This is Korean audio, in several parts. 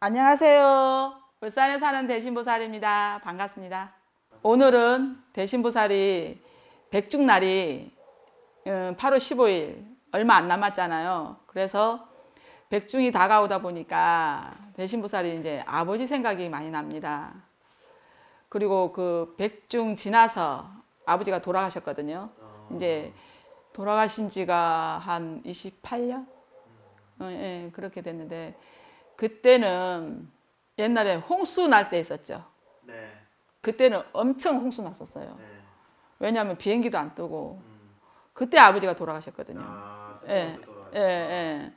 안녕하세요. 울산에 사는 대신보살입니다. 반갑습니다. 오늘은 대신보살이 백중날이 음, 8월 15일 얼마 안 남았잖아요. 그래서 백중이 다가오다 보니까 대신보살이 이제 아버지 생각이 많이 납니다. 그리고 그 백중 지나서 아버지가 돌아가셨거든요. 이제 돌아가신 지가 한 28년? 어, 예, 그렇게 됐는데 그때는 옛날에 홍수 날 때 있었죠. 네. 그때는 엄청 홍수 났었어요. 네. 왜냐하면 비행기도 안 뜨고 음. 그때 아버지가 돌아가셨거든요. 아, 예. 예, 예.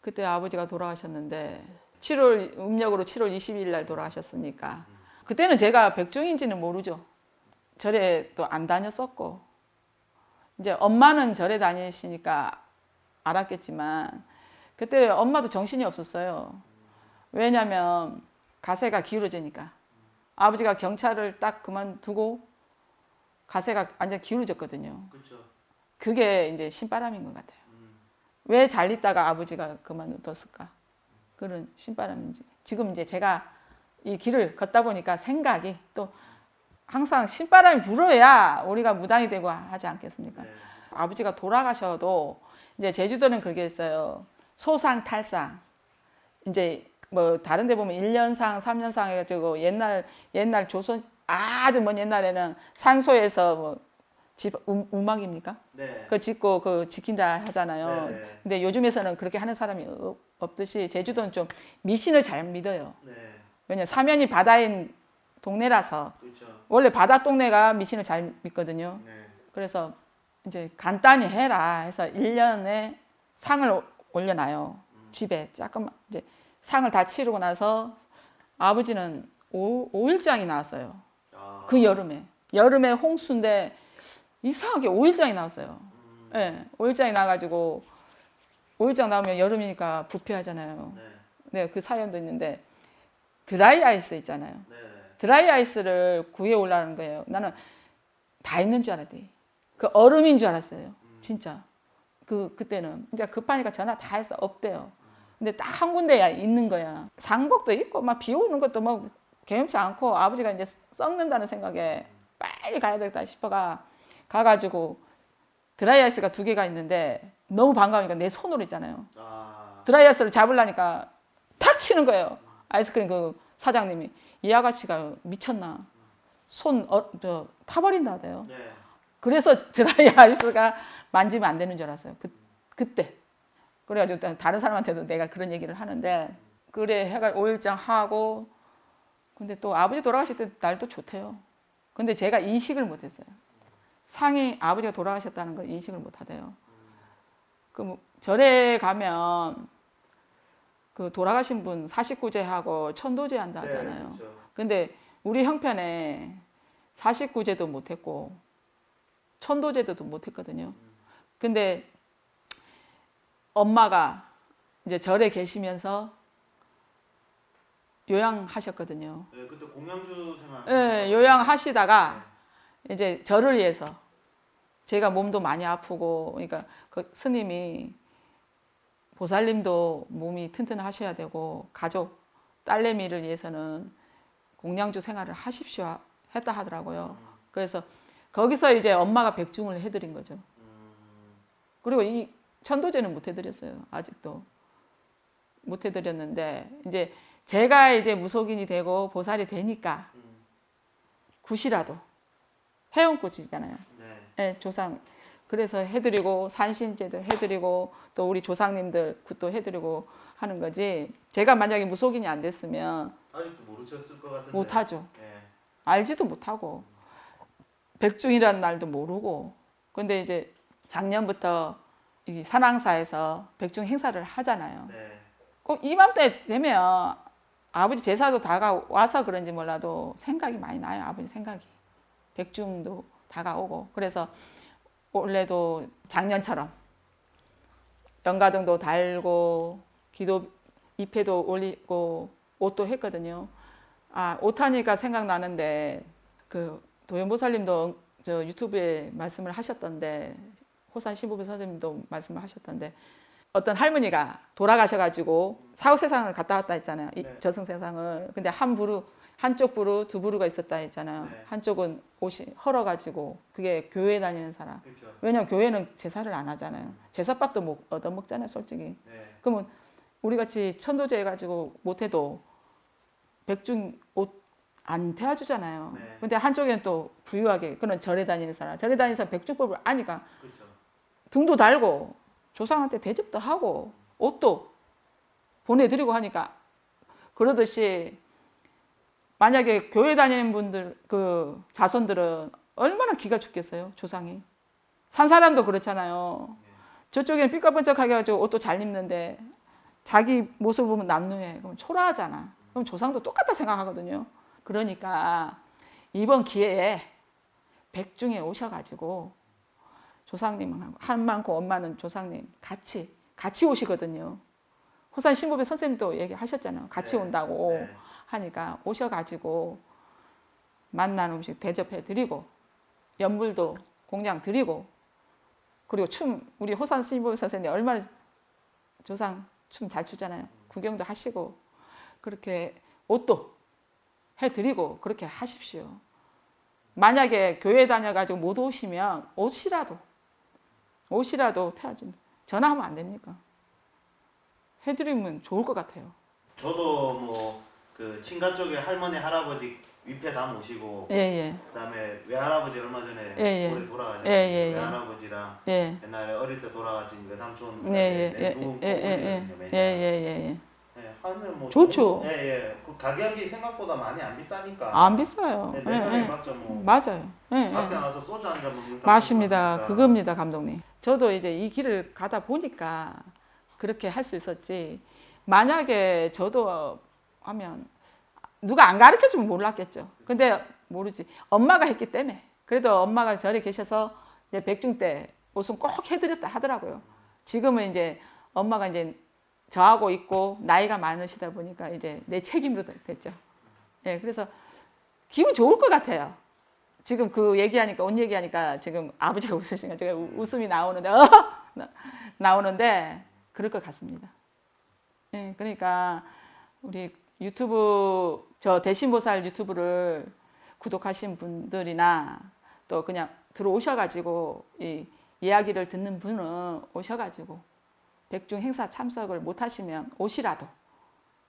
그때 아버지가 돌아가셨는데 7월 음력으로 7월 20일 날 돌아가셨으니까 그때는 제가 백중인지는 모르죠. 절에 또 안 다녔었고 이제 엄마는 절에 다니시니까 알았겠지만 그때 엄마도 정신이 없었어요. 왜냐면 가세가 기울어지니까 아버지가 경찰을 딱 그만두고 가세가 완전 기울어졌거든요. 그렇죠. 그게 이제 신바람인 것 같아요. 음. 왜잘 있다가 아버지가 그만뒀을까? 그런 신바람인지. 지금 이제 제가 이 길을 걷다 보니까 생각이 또 항상 신바람이 불어야 우리가 무당이 되고 하지 않겠습니까? 네. 아버지가 돌아가셔도 이제 제주도는 그게 있어요. 소상 탈상. 이제 뭐 다른 데 보면 1년상, 3년상 해가지고 옛날 옛날 조선 아주 먼 옛날에는 산소에서 뭐 집 우막입니까? 네. 그 짓고 그 지킨다 하잖아요. 네, 네. 근데 요즘에서는 그렇게 하는 사람이 없- 없듯이 제주도는 좀 미신을 잘 믿어요. 네. 왜냐 사면이 바다인 동네라서 그렇죠. 원래 바다 동네가 미신을 잘 믿거든요. 네. 그래서 이제 간단히 해라 해서 1년에 상을 올려놔요. 집에 조금 이제 상을 다 치르고 나서 아버지는 오, 5일장이 나왔어요. 아. 그 여름에. 여름에 홍수인데 이상하게 5일장이 나왔어요. 음. 예, 오일장이 나가지고 오일장 나오면 여름이니까 부패하잖아요. 네. 네, 그 사연도 있는데 드라이 아이스 있잖아요. 네. 드라이 아이스를 구해 올라는 거예요. 나는 다 있는 줄 알았대. 그 얼음인 줄 알았어요. 진짜. 그 그때는 이제 급하니까 전화 다 해서 없대요. 근데 딱 한 군데야 있는 거야. 상복도 있고 막 비 오는 것도 뭐 개운치 않고 아버지가 이제 썩는다는 생각에 빨리 가야 되겠다 싶어가 가가지고 드라이 아이스가 두 개가 있는데 너무 반가우니까 내 손으로 있잖아요. 아. 드라이 아이스를 잡으려니까 탁 치는 거예요. 아이스크림 그 사장님이 이 아가씨가 미쳤나 손 어, 저, 타버린다 하대요. 네. 그래서 드라이 아이스가 만지면 안 되는 줄 알았어요. 그, 그때. 그래가지고 다- 다른 사람한테도 내가 그런 얘기를 하는데 그래 해가 5일장 하고 근데 또 아버지 돌아가실 때 날도 좋대요. 근데 제가 인식을 못했어요. 상이 아버지가 돌아가셨다는 걸 인식을 못하대요. 그 절에 가면 그 돌아가신 분 49제하고 천도제 한다 하잖아요. 네. 그렇죠. 근데 우리 형편에 49제도 못했고 천도제도 못했거든요. 근데 엄마가 이제 절에 계시면서 요양하셨거든요. 네, 그때 공양주 생활. 예, 요양하시다가 이제 저를 위해서 제가 몸도 많이 아프고 그러니까 그 스님이 보살님도 몸이 튼튼하셔야 되고 가족 딸내미를 위해서는 공양주 생활을 하십시오 했다 하더라고요. 그래서 거기서 이제 엄마가 백중을 해드린 거죠. 음. 그리고 이 천도제는 못 해드렸어요. 아직도 못 해드렸는데 이제 제가 이제 무속인이 되고 보살이 되니까 음. 굿이라도 해운꽃이잖아요. 네. 예, 조상. 그래서 해드리고 산신제도 해드리고 또 우리 조상님들 굿도 해드리고 하는 거지. 제가 만약에 무속인이 안 됐으면 아직도 모르셨을 것 같은데. 못하죠. 네. 알지도 못하고 백중이라는 날도 모르고. 근데 이제 작년부터 이 산항사에서 백중 행사를 하잖아요. 네. 꼭 이맘때 되면 아버지 제사도 다가와서 그런지 몰라도 생각이 많이 나요. 아버지 생각이. 백중도 다가오고. 그래서 올해도 작년처럼 연가등도 달고 기도 잎에도 올리고 옷도 했거든요. 아, 옷하니까 생각나는데 그 도연보살님도 저 유튜브에 말씀을 하셨던데 호산 신부부 선생님도 말씀을 하셨던데 어떤 할머니가 돌아가셔가지고 사후 세상을 갔다 왔다 했잖아요. 이 네. 저승 세상을. 근데 한 부루 한쪽 부루 두 부루가 있었다 했잖아요. 네. 한쪽은 옷이 헐어가지고 그게 교회 다니는 사람. 그렇죠. 왜냐면 교회는 제사를 안 하잖아요. 제사밥도 못 얻어 먹잖아요, 솔직히. 네. 그러면 우리 같이 천도제 해가지고 못해도 백중 옷 안 태워주잖아요. 네. 근데 한쪽에는 또 부유하게 그런 절에 다니는 사람, 절에 다니는 사람 백중법을 아니까 그렇죠. 등도 달고 조상한테 대접도 하고 옷도 보내드리고 하니까 그러듯이 만약에 교회 다니는 분들 그 자손들은 얼마나 기가 죽겠어요 조상이. 산 사람도 그렇잖아요. 저쪽에는 삐까번쩍하게 가지고 옷도 잘 입는데 자기 모습 보면 남루해 그럼 초라하잖아. 그럼 조상도 똑같다 생각하거든요. 그러니까 이번 기회에 백중에 오셔가지고 조상님은 한 많고 엄마는 조상님 같이 같이 오시거든요. 호산 신부배 선생님도 얘기하셨잖아요. 같이 네. 온다고 네. 하니까 오셔가지고 만난 음식 대접해 드리고 연불도 공양 드리고 그리고 춤 우리 호산 신부배 선생님 얼마나 조상 춤 잘 추잖아요. 구경도 하시고 그렇게 옷도 해 드리고 그렇게 하십시오. 만약에 교회 다녀가지고 못 오시면 옷이라도 옷이라도 태워좀 전화하면 안 됩니까? 해드리면 좋을 것 같아요. 저도 뭐 그 친가 쪽에 할머니 할아버지 위패 다 모시고 예, 예, 그다음에 외할아버지 얼마 전에 예, 예. 올해 돌아가셨 예, 예, 예. 외할아버지랑 예, 옛날에 어릴 때 돌아가신 외삼촌 예, 예, 예, 누군 예, 예, 예, 예, 예, 예, 예, 하면 뭐 좋죠. 예, 예. 그 가격이 생각보다 많이 안 비싸니까. 안 비싸요. 네, 예, 예. 맞죠 뭐. 맞아요. 예, 밖에 예. 나가서 소주 한 잔 먹는 값 맞습니다. 그겁니다, 감독님. 저도 이제 이 길을 가다 보니까 그렇게 할 수 있었지. 만약에 저도 하면 누가 안 가르쳐 주면 몰랐겠죠. 근데 모르지. 엄마가 했기 때문에. 그래도 엄마가 절에 계셔서 이제 백중 때 옷은 꼭 해드렸다 하더라고요. 지금은 이제 엄마가 이제 저하고 있고 나이가 많으시다 보니까 이제 내 책임으로 됐죠. 예, 그래서 기분 좋을 것 같아요. 지금 그 얘기하니까 옷 얘기하니까 지금 아버지가 웃으시니까 제가 우- 웃음이 나오는데 어! 나- 나오는데 그럴 것 같습니다. 예, 그러니까 우리 유튜브 저 대신보살 유튜브를 구독하신 분들이나 또 그냥 들어오셔가지고 이 이야기를 듣는 분은 오셔가지고 백중 행사 참석을 못하시면 옷이라도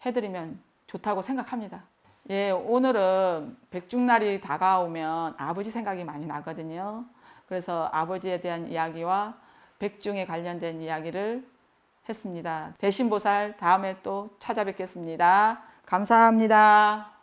해드리면 좋다고 생각합니다. 예, 오늘은 백중날이 다가오면 아버지 생각이 많이 나거든요. 그래서 아버지에 대한 이야기와 백중에 관련된 이야기를 했습니다. 대신보살 다음에 또 찾아뵙겠습니다. 감사합니다.